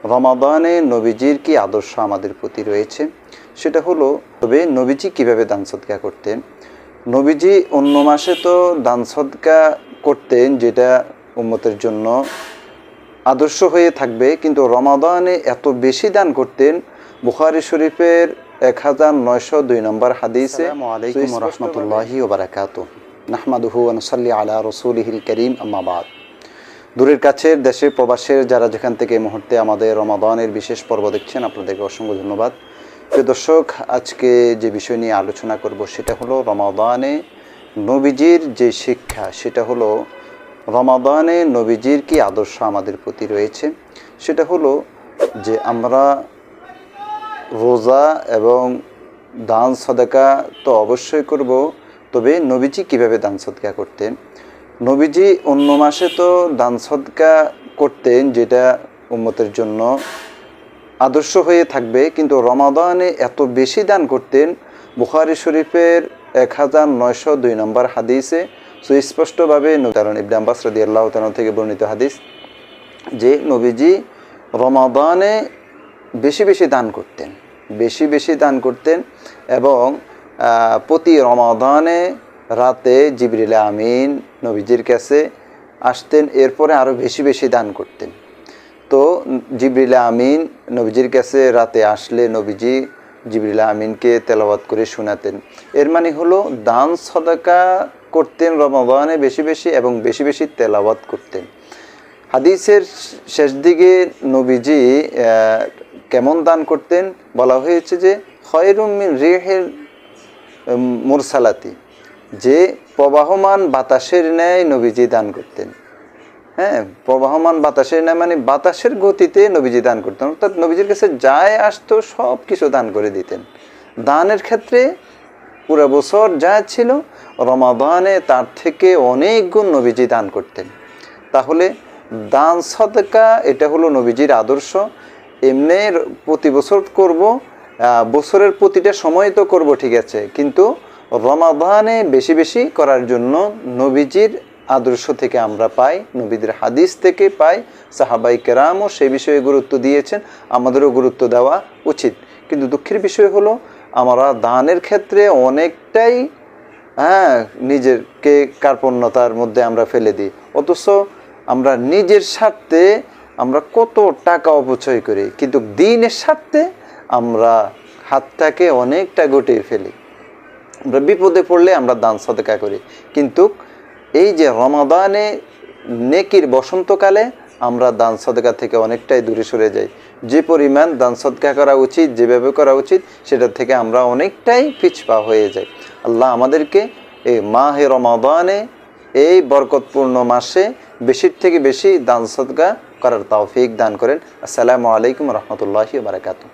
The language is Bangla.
রমাদানে নবীজির কি আদর্শ আমাদের প্রতি রয়েছে? সেটা হলো তবে নবীজি কীভাবে দান সদকা করতেন? নবীজি অন্য মাসে তো দান সদকা করতেন যেটা উম্মতের জন্য আদর্শ হয়ে থাকবে কিন্তু রমাদানে এত বেশি দান করতেন বুখারি শরীফের এক হাজার নয়শো দুই নম্বর হাদিসে আলাইকুম রহমতুল্লাহি ওবরাকাত নাহমাদুহু আনসাল্লি আলা রসুলহিল করিম আম্মাবাদ দূরের কাছের দেশের প্রবাসের যারা যেখান থেকে এই মুহূর্তে আমাদের রমাদানের বিশেষ পর্ব দেখছেন, আপনাদেরকে অসংখ্য ধন্যবাদ। প্রিয় দর্শক, আজকে যে বিষয় নিয়ে আলোচনা করব সেটা হলো রমাদানে নবীজির যে শিক্ষা, সেটা হলো রমাদানে নবীজির কি আদর্শ আমাদের প্রতি রয়েছে? সেটা হলো যে আমরা রোজা এবং দান সদকা তো অবশ্যই করব, তবে নবীজি কীভাবে দান সদকা করতেন? নবীজি অন্য মাসে তো দান সদকা করতেন, যেটা উম্মতের জন্য আদর্শ হয়ে থাকবে। কিন্তু রমাদানে এত বেশি দান করতেন, বুখারি শরীফের এক হাজার নয়শো দুই নম্বর হাদিসে সুস্পষ্টভাবে কারণ ইবনে আব্বাস রাদি আল্লাহ থেকে বর্ণিত হাদিস যে নবীজি রমাদানে বেশি বেশি দান করতেন, বেশি বেশি দান করতেন এবং প্রতি রমাদানে রাতে জিবরিল আমিন নবীজির কাছে আসতেন, এরপরে আরও বেশি বেশি দান করতেন। তো জিবরিল আমিন নবীজির কাছে রাতে আসলে নবীজি জিবরিল আমিনকে তেলাওয়াত করে শোনাতেন। এর মানে হলো দান সদাকা করতেন রমাদানে বেশি বেশি এবং বেশি বেশি তেলাবাদ করতেন। হাদিসের শেষ দিকে নবীজি কেমন দান করতেন? বলা হয়েছে যে খয়রুমিন রেহের মুরসালাতি। যে প্রবাহমান বাতাসের ন্যায় নবীজি দান করতেন। হ্যাঁ প্রবাহমান বাতাসের ন্যায় মানে বাতাসের গতিতে নবীজি দান করতেন। অর্থাৎ নবীজির কাছে যায় আসতো সব কিছু দান করে দিতেন। দানের ক্ষেত্রে পুরো বছর যা ছিল, রমাদানে তার থেকে অনেক গুণ নবীজি দান করতেন। তাহলে দান সদকা, এটা হলো নবীজির আদর্শ। এমনি প্রতি বছর করব বছরের প্রতিটা সময় তো করব, ঠিক আছে। কিন্তু রমাদানে বেশি বেশি করার জন্য নবীজির আদর্শ থেকে আমরা পাই, নবীদের হাদিস থেকে পাই, সাহাবাই কেরামও সেই বিষয়ে গুরুত্ব দিয়েছেন, আমাদেরও গুরুত্ব দেওয়া উচিত। কিন্তু দুঃখের বিষয় হলো, আমরা দানের ক্ষেত্রে অনেকটাই হ্যাঁ নিজেরকে কার্পণ্যতার মধ্যে আমরা ফেলে দিই। অথচ আমরা নিজের স্বার্থে আমরা কত টাকা অপচয় করি, কিন্তু দিনের স্বার্থে আমরা হাতটাকে অনেকটা গুটিয়ে ফেলি। আমরা বিপদে পড়লে আমরা দান সদকা করি। কিন্তু এই যে রমাদানে নেকির বসন্তকালে আমরা দান সদকা থেকে অনেকটাই দূরে সরে যাই। যে পরিমাণ দান সদকা করা উচিত, যেভাবে করা উচিত, সেটা থেকে আমরা অনেকটাই পিছপা হয়ে যাই। আল্লাহ আমাদেরকে এই মাহে রমাদানে এই বরকতপূর্ণ মাসে বেশির থেকে বেশি দান সদকা করার তৌফিক দান করেন। আসসালামু আলাইকুম রহমতুল্লাহি বারাকাতু